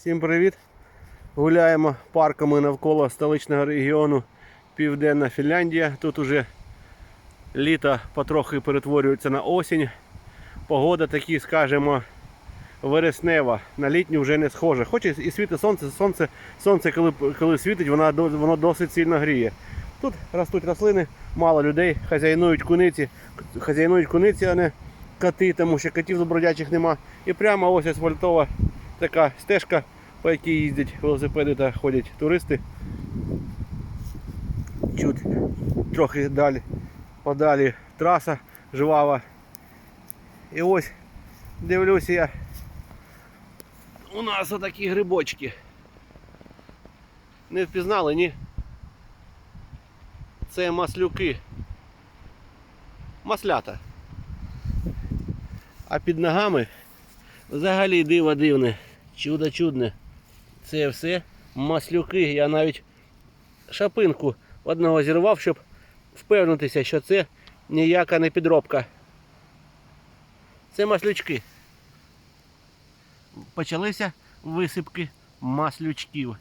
Всім привіт! Гуляємо парками навколо столичного регіону Південна Фінляндія. Тут уже літо потрохи перетворюється на осінь. Погода такі, скажімо, вереснева. На літню вже не схоже. Хоч і світить сонце, сонце, сонце коли, коли світить, воно, воно досить сильно гріє. Тут ростуть рослини, мало людей, хазяйнують куниці, хазяйнують куниці, а не коти, тому що котів бродячих нема. І прямо ось асфальтова така стежка, по якій їздять велосипеди та ходять туристи. Чуть трохи далі, подалі траса жвава. І ось дивлюся я. У нас отакі грибочки. Не впізнали, ні? Це маслюки. Маслята. А під ногами взагалі диво дивне, чудо чудне. Це все маслюки. Я навіть шапинку одного зірвав, щоб впевнитися, що це ніяка не підробка. Це маслючки. Почалися висипки маслючків.